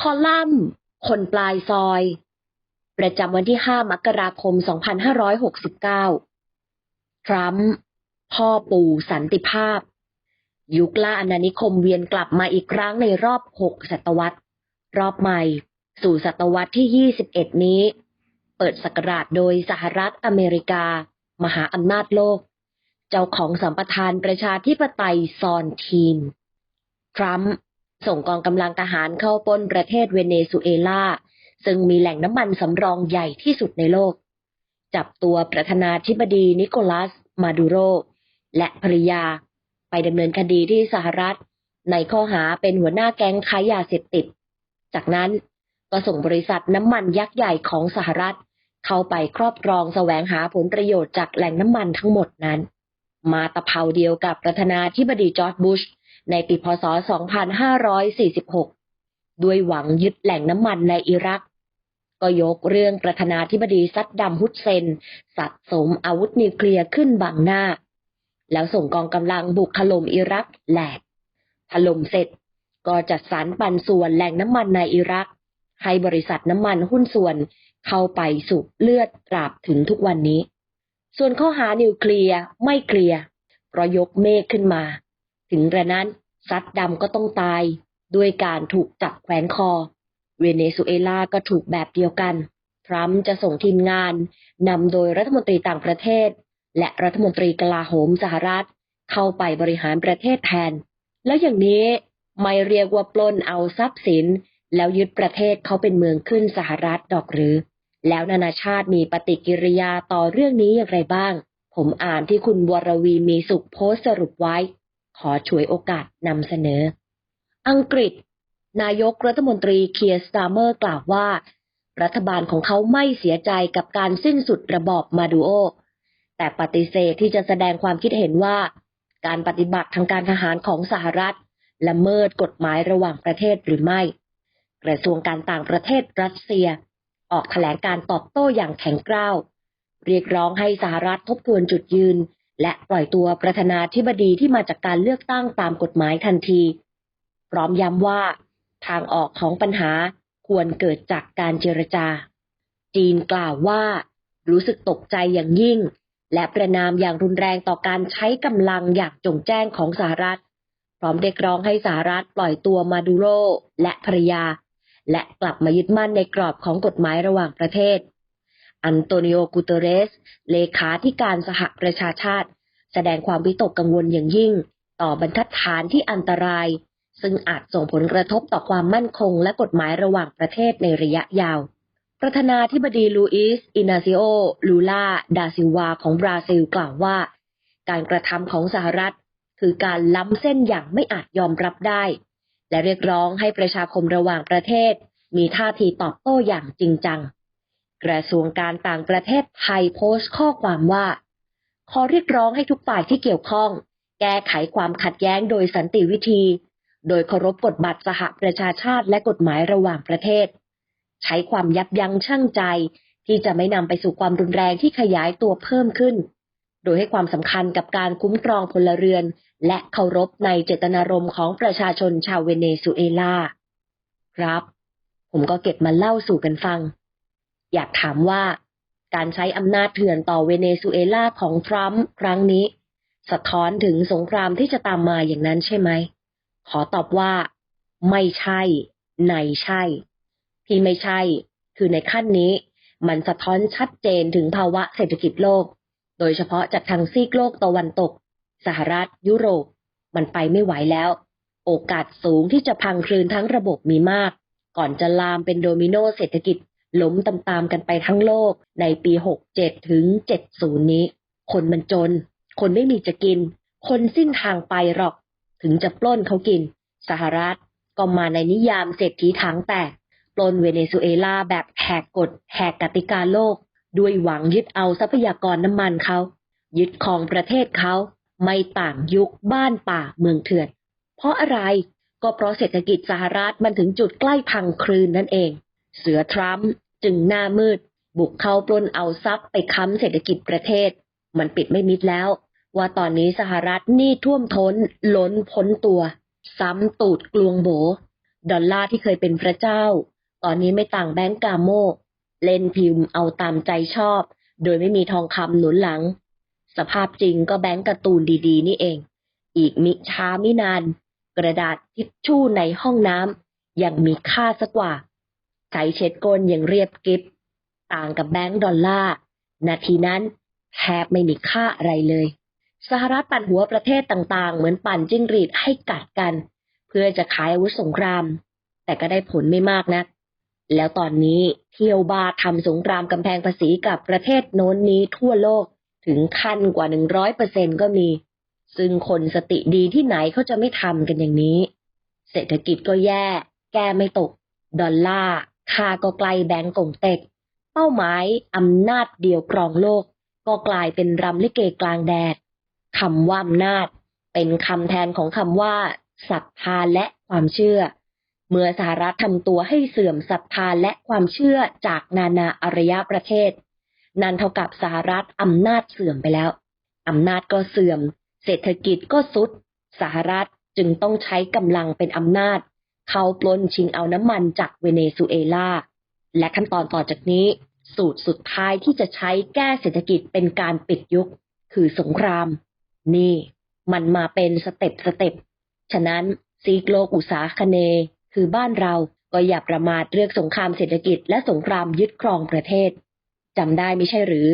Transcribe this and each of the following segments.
คอลัมน์ คนปลายซอย ประจำวันที่ 5 มกราคม 2569 ทรัมป์พ่อปู่สันติภาพ ยุคล่าอาณานิคมเวียนกลับมาอีกครั้งในรอบ 6 ศตวรรษ รอบใหม่ สู่ศตวรรษที่ 21 นี้ เปิดสกราชโดยสหรัฐอเมริกา มหาอำนาจโลก เจ้าของสัมปทานประชาธิปไตยซอนทีนทรัมป์ ส่งกองกำลังทหารเข้าปล้นประเทศเวเนซุเอลา ซึ่งมีแหล่งน้ำมันสำรองใหญ่ที่สุดในโลก จับตัวประธานาธิบดีนิโคลัส มาดูโร และภริยา ไปดำเนินคดีที่สหรัฐ ในข้อหาเป็นหัวหน้าแก๊งค้ายาเสพติด จากนั้นก็ส่งบริษัทน้ำมันยักษ์ใหญ่ของสหรัฐ เข้าไปครอบครองแสวงหาผลประโยชน์จากแหล่งน้ำมันทั้งหมดนั้น มาตะเภาเดียวกับประธานาธิบดีจอร์จบุช ในปีพศ 2546 ด้วยหวังยึดแหล่งน้ำมันในอิรัก ก็ยกเรื่องประธานาธิบดีซัดดัมฮุสเซนสะสมอาวุธนิวเคลียร์ขึ้นบังหน้า แล้วส่งกองกำลังบุกถล่มอิรักแหลกถล่มเสร็จก็จัดสรรปันส่วนแหล่งน้ำมันในอิรัก ให้บริษัทน้ำมันหุ้นส่วนเข้าไปสูบเลือดตราบถึงทุกวันนี้ ส่วนข้อหานิวเคลียร์ไม่เคลียร์เพราะยกเมฆขึ้นมา ถึงกระนั้นซัดดำก็ต้องตาย ด้วยการถูกจับแขวนคอ เวเนซุเอลาก็ถูกแบบเดียวกัน ทรัมป์จะส่งทีมงานนำโดยรัฐมนตรีต่างประเทศ และรัฐมนตรีกลาโหมสหรัฐ เข้าไปบริหารประเทศแทน แล้วอย่างนี้ไม่เรียกว่าปล้นเอาทรัพย์สิน แล้วยึดประเทศเขาเป็นเมืองขึ้นสหรัฐดอกหรือ แล้วนานาชาติมีปฏิกิริยาต่อเรื่องนี้อย่างไรบ้าง ผมอ่านที่คุณวรวีมีสุขโพสต์สรุปไว้ ขอช่วยโอกาสนำเสนอ อังกฤษ นายกรัฐมนตรีเคียร์สตาร์เมอร์กล่าวว่า รัฐบาลของเขาไม่เสียใจกับการสิ้นสุดระบอบมาดูโอ แต่ปฏิเสธที่จะแสดงความคิดเห็นว่า การปฏิบัติทางการทหารของสหรัฐละเมิดกฎหมายระหว่างประเทศหรือไม่ กระทรวงการต่างประเทศรัสเซีย ออกแถลงการตอบโต้อย่างแข็งกร้าว เรียกร้องให้สหรัฐทบทวนจุดยืน และปล่อยตัวประธานาธิบดีที่มาจากการเลือกตั้งตามกฎหมายทันที พร้อมย้ำว่าทางออกของปัญหาควรเกิดจากการเจรจา จีนกล่าวว่า รู้สึกตกใจอย่างยิ่ง และประนามอย่างรุนแรงต่อการใช้กำลังอย่างจงแจ้งของสหรัฐ พร้อมเรียกร้องให้สหรัฐปล่อยตัวมาดูโรและภรยา และกลับมายึดมั่นในกรอบของกฎหมายระหว่างประเทศ อันโตนิโอกูเตเรส เลขาธิการสหประชาชาติ แสดงความวิตกกังวลอย่างยิ่ง ต่อบรรทัดฐานที่อันตราย ซึ่งอาจส่งผลกระทบต่อความมั่นคงและกฎหมายระหว่างประเทศในระยะยาว ประธานาธิบดีลูอิส อินาซิโอ ลูลา ดาซิวา ของบราซิลกล่าวว่า การกระทำของสหรัฐ คือการล้ำเส้นอย่างไม่อาจยอมรับได้ และเรียกร้องให้ประชาคมระหว่างประเทศ มีท่าทีตอบโต้อย่างจริงจัง กระทรวงการต่างประเทศไทยโพสต์ข้อความว่า ขอเรียกร้องให้ทุกฝ่ายที่เกี่ยวข้อง แก้ไขความขัดแย้งโดยสันติวิธี โดยเคารพกฎบัตรสหประชาชาติและกฎหมายระหว่างประเทศ ใช้ความยับยั้งชั่งใจ ที่จะไม่นำไปสู่ความรุนแรงที่ขยายตัวเพิ่มขึ้น โดยให้ความสำคัญกับการคุ้มครองพลเรือน และเคารพในเจตนารมณ์ของประชาชนชาวเวเนซุเอลา ครับ ผมก็เก็บมาเล่าสู่กันฟัง อยากถามว่าการใช้อำนาจเถื่อนต่อเวเนซุเอลาของทรัมป์ครั้งนี้ สะท้อนถึงสงครามที่จะตามมาอย่างนั้นใช่ไหม ขอตอบว่า ไม่ใช่ในใช่ ที่ไม่ใช่ คือในขั้นนี้ มันสะท้อนชัดเจนถึงภาวะเศรษฐกิจโลก โดยเฉพาะจากทางซีกโลกตะวันตก สหรัฐ ยุโรป มันไปไม่ไหวแล้ว โอกาสสูงที่จะพังคลืนทั้งระบบมีมาก ก่อนจะลามเป็นโดมิโนเศรษฐกิจ ล้มตามๆกันไปทั้งโลกในปี 67 ถึง 70 นี้ คนมันจน คนไม่มีจะกิน คนสิ้นทางไปหรอก ถึงจะปล้นเขากิน สหรัฐก็มาในนิยามเศรษฐีถังแตก ปล้นเวเนซุเอลาแบบแหกกฎแหกกติกาโลก ด้วยหวังยึดเอาทรัพยากรน้ำมันเขา ยึดครองประเทศเขา ไม่ต่างยุคบ้านป่าเมืองเถื่อน เพราะอะไร ก็เพราะเศรษฐกิจสหรัฐมันถึงจุดใกล้พังคลืนนั่นเอง เสือทรัมป์จึงหน้ามืด บุกเข้าปล้นเอาทรัพย์ไปค้ำเศรษฐกิจประเทศ มันปิดไม่มิดแล้ว ว่าตอนนี้สหรัฐนี้ท่วมท้นล้นพ้นตัว ซ้ำตูดกลวงโบ ดอลลาร์ที่เคยเป็นพระเจ้า ตอนนี้ไม่ต่างแบงก์กาโม เล่นพิมพ์เอาตามใจชอบ โดยไม่มีทองคำหนุนหลัง สภาพจริงก็แบงก์การ์ตูนดีๆ นี่เอง อีกมิช้าไม่นาน กระดาษทิชชู่ในห้องน้ำยังมีค่าสักกว่า ใช้เช็ดก้นยังเรียบกิฟต่างกับแบงก์ดอลลาร์นาทีนั้นแทบไม่มีค่าอะไรเลย สหรัฐปั่นหัวประเทศต่างๆ เหมือนปั่นจิ้งหรีดให้กัดกัน เพื่อจะขายอาวุธสงคราม แต่ก็ได้ผลไม่มากนะัก แล้วตอนนี้เที่ยวบาทำสงครามกำแพงภาษีกับประเทศโน้นนี้ทั่วโลกถึงขั้นกว่าหนึ่งร้อยเปอร์เซ็นก็มี ซึ่งคนสติดีที่ไหนเขาจะไม่ทำกันอย่างนี้ เศรษฐกิจก็แย่ แก้ไม่ตก ดอลลาร์ ค่าก็ไกลแบงก์กงเต็ก เป้าหมายอำนาจเดียวครองโลก ก็กลายเป็นรำลิเกกลางแดดคำว่าอำนาจ เป็นคำแทนของคำว่าศรัทธาและความเชื่อ เมื่อสหรัฐทำตัวให้เสื่อมศรัทธาและความเชื่อจากนานาอารยประเทศ นั่นเท่ากับสหรัฐอำนาจเสื่อมไปแล้วอำนาจก็เสื่อม เศรษฐกิจก็สุด สหรัฐจึงต้องใช้กำลังเป็นอำนาจ เขาปล้นชิงเอาน้ำมันจากเวเนซุเอลา และขั้นตอนต่อจากนี้ สูตรสุดท้ายที่จะใช้แก้เศรษฐกิจเป็นการปิดยุค คือสงคราม นี่ มันมาเป็นสเต็ปสเต็ปฉะนั้นซีกโลกอุตสาคเน คือบ้านเราก็อย่าประมาทเรื่องสงครามเศรษฐกิจและสงครามยึดครองประเทศจำได้ไม่ใช่หรือ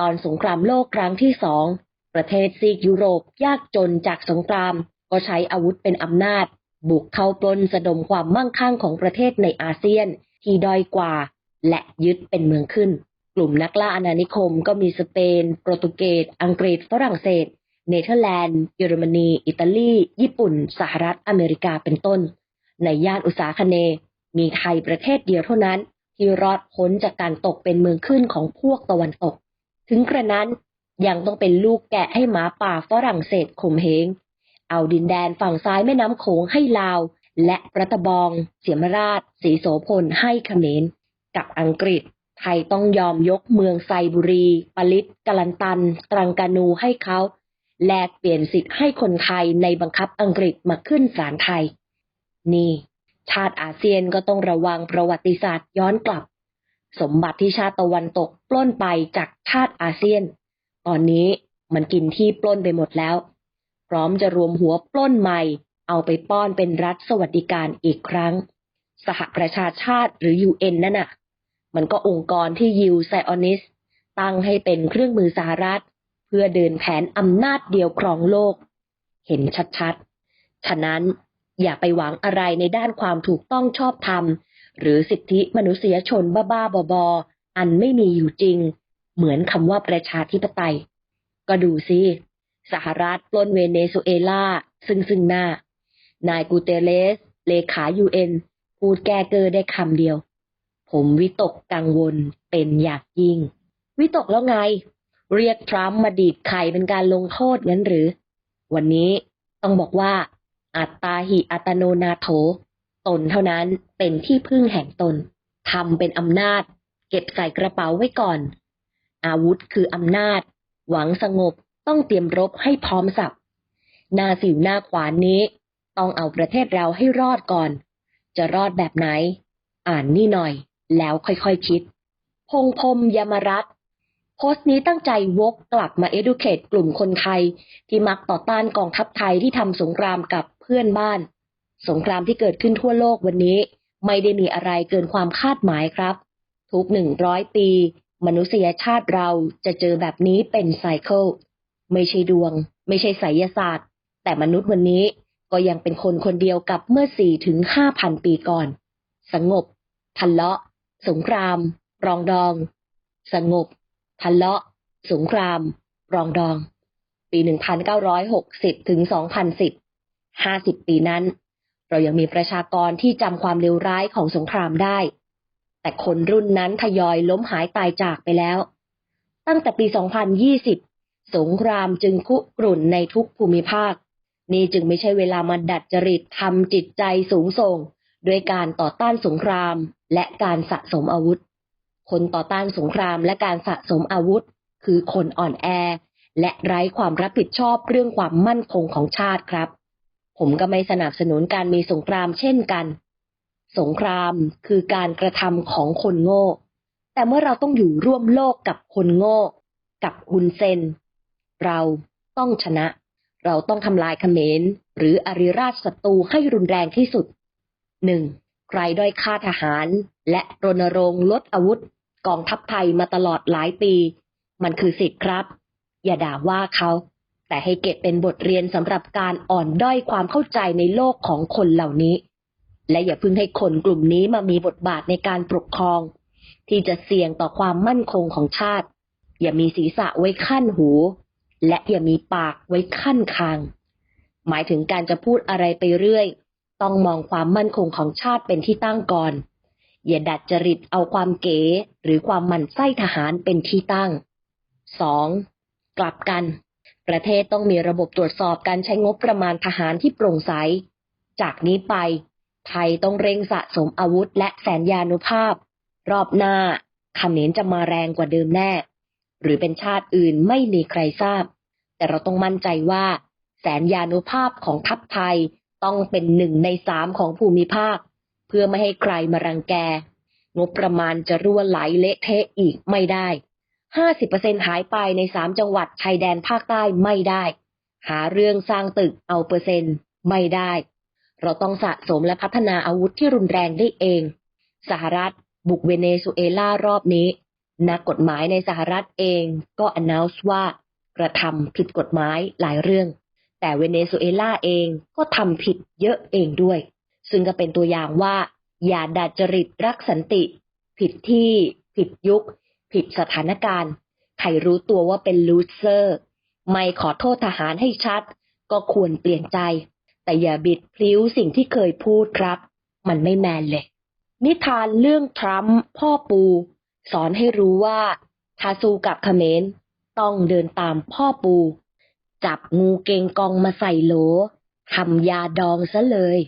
ตอนสงครามโลกครั้งที่สองประเทศซีกยุโรปยากจนจากสงคราม ก็ใช้อาวุธเป็นอำนาจ บุกเข้าปล้นสะดมความมั่งคั่งของประเทศในอาเซียนที่ด้อยกว่า และยึดเป็นเมืองขึ้น กลุ่มนักล่าอาณานิคมก็มีสเปน โปรตุเกส อังกฤษ ฝรั่งเศส เนเธอร์แลนด์ เยอรมนี อิตาลี ญี่ปุ่น สหรัฐอเมริกาเป็นต้น ในย่านอุตสาคเน มีไทยประเทศเดียวเท่านั้น ที่รอดพ้นจากการตกเป็นเมืองขึ้นของพวกตะวันตก ถึงกระนั้นยังต้องเป็นลูกแกะให้หมาป่าฝรั่งเศสข่มเหง เอาดินแดนฝั่งซ้ายแม่น้ำโขงให้ลาว และรัตบอง เสียมราช สีโสพลให้เขมร กับอังกฤษ ไทยต้องยอมยกเมืองไซบุรี ปลิตกาลันตัน ตรังกานูให้เขา แลกเปลี่ยนสิทธิ์ให้คนไทยในบังคับอังกฤษมาขึ้นศาลไทย นี่ ชาติอาเซียนก็ต้องระวังประวัติศาสตร์ย้อนกลับ สมบัติที่ชาติตะวันตกปล้นไปจากชาติอาเซียน ตอนนี้มันกินที่ปล้นไปหมดแล้ว พร้อมจะรวมหัวปล้นใหม่ เอาไปป้อนเป็นรัฐสวัสดิการอีกครั้ง สหประชาชาติหรือ UN นั่นน่ะ มันก็องค์กรที่ยิวไซออนิสตั้งให้เป็นเครื่องมือสหรัฐ เพื่อเดินแผนอำนาจเดียวครองโลก เห็นชัดๆ ฉะนั้นอย่าไปหวังอะไรในด้านความถูกต้องชอบธรรม หรือสิทธิมนุษยชนบ้าๆบอๆอันไม่มีอยู่จริง เหมือนคำว่าประชาธิปไตย ก็ดูสิ สหรัฐปล้นเวเนซุเอลา ซึ่งซึ่งหน้า นายกูเตเลส เลขายูเอ็นพูดแก้เกอได้คำเดียว ผมวิตกกังวลเป็นอย่างยิ่ง วิตกแล้วไง เรียกทรัมป์มาดีดไข่เป็นการลงโทษงั้นหรือ วันนี้ต้องบอกว่า อัตตาหิอัตโนนาโถ ตนเท่านั้นเป็นที่พึ่งแห่งตนทำเป็นอำนาจ เก็บใส่กระเป๋าไว้ก่อน อาวุธคืออำนาจ หวังสงบ ต้องเตรียมรบให้พร้อมสับ หน้าสิวหน้าขวานนี้ ต้องเอาประเทศเราให้รอดก่อน จะรอดแบบไหน อ่านนี่หน่อย แล้วค่อยๆคคิด พงพมยมรัตโพสต์นี้ตั้งใจวกกลับมา educate กลุ่มคนไทย ที่มักต่อต้านกองทัพไทยที่ทำสงครามกับเพื่อนบ้าน สงครามที่เกิดขึ้นทั่วโลกวันนี้ ไม่ได้มีอะไรเกินความคาดหมายครับ ทุกหนึ่งร้อยปี มนุษยชาติเราจะเจอแบบนี้เป็นไซเคิล ไม่ใช่ดวง ไม่ใช่ไสยศาสตร์ แต่มนุษย์วันนี้ก็ยังเป็นคนคนเดียวกับเมื่อสี่ถึงห้าพันปีก่อน สงบทะเลาะ สงคราม รองดอง สงบทะเลาะ สงคราม รองดอง ปี 1960 ถึง 2010 50 ปีนั้น เรายังมีประชากรที่จำความเลวร้ายของสงครามได้ แต่คนรุ่นนั้นทยอยล้มหายตายจากไปแล้ว ตั้งแต่ปี 2020 สงครามจึงคุกรุ่นในทุกภูมิภาค นี่จึงไม่ใช่เวลามาดัดจริตทำจิตใจสูงส่งด้วยการต่อต้านสงครามและการสะสมอาวุธ คนต่อต้านสงครามและการสะสมอาวุธ คือคนอ่อนแอ และไร้ความรับผิดชอบเรื่องความมั่นคงของชาติครับ ผมก็ไม่สนับสนุนการมีสงครามเช่นกัน สงครามคือการกระทำของคนโง่ แต่เมื่อเราต้องอยู่ร่วมโลกกับคนโง่ กับฮุนเซน เราต้องชนะ เราต้องทำลายเขมร หรืออริราชศัตรูให้รุนแรงที่สุดหนึ่งใครด้อยค่าทหาร และรณรงค์ลดอาวุธ กองทัพไทยมาตลอดหลายปี มันคือสิทธิ์ครับ อย่าด่าว่าเขา แต่ให้เก็บเป็นบทเรียนสำหรับการอ่อนด้อยความเข้าใจในโลกของคนเหล่านี้ และอย่าเพิ่งให้คนกลุ่มนี้มามีบทบาทในการปกครอง ที่จะเสี่ยงต่อความมั่นคงของชาติ อย่ามีศีรษะไว้ขั้นหู และอย่ามีปากไว้ขั้นคาง หมายถึงการจะพูดอะไรไปเรื่อย ต้องมองความมั่นคงของชาติเป็นที่ตั้งก่อน อย่าดัดจริตเอาความเก๋หรือความมันไส้ทหารเป็นที่ตั้ง 2. กลับกัน ประเทศต้องมีระบบตรวจสอบการใช้งบประมาณทหารที่โปร่งใส จากนี้ไป ไทยต้องเร่งสะสมอาวุธและแสนยานุภาพ รอบหน้าเขมรจะมาแรงกว่าเดิมแน่ หรือเป็นชาติอื่นไม่มีใครทราบ แต่เราต้องมั่นใจว่า แสนยานุภาพของทัพไทยต้องเป็นหนึ่งในสามของภูมิภาค เพื่อไม่ให้ใครมารังแก งบประมาณจะรั่วไหลเละเทะอีกไม่ได้ 50%หายไปในสามจังหวัดชายแดนภาคใต้ไม่ได้ หาเรื่องสร้างตึกเอาเปอร์เซ็นต์ไม่ได้ เราต้องสะสมและพัฒนาอาวุธที่รุนแรงได้เอง สหรัฐบุกเวเนซุเอลารอบนี้ นักกฎหมายในสหรัฐเองก็ announce ว่ากระทำผิดกฎหมายหลายเรื่อง แต่เวเนซุเอลาเองก็ทำผิดเยอะเองด้วย ซึ่งก็เป็นตัวอย่างว่า อย่าดัดจริตรักสันติ ผิดที่ ผิดยุค ผิดสถานการณ์ ใครรู้ตัวว่าเป็นลูเซอร์ ไม่ขอโทษทหารให้ชัด ก็ควรเปลี่ยนใจ แต่อย่าบิดพลิ้วสิ่งที่เคยพูดครับ มันไม่แมนเลย นิทานเรื่องทรัมป์พ่อปู สอนให้รู้ว่าทาสู้กับเขมรต้องเดินตามพ่อปู จับงูเกงกองมาใส่โหลทำยาดองซะเลย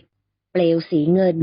เปลวสีเงิน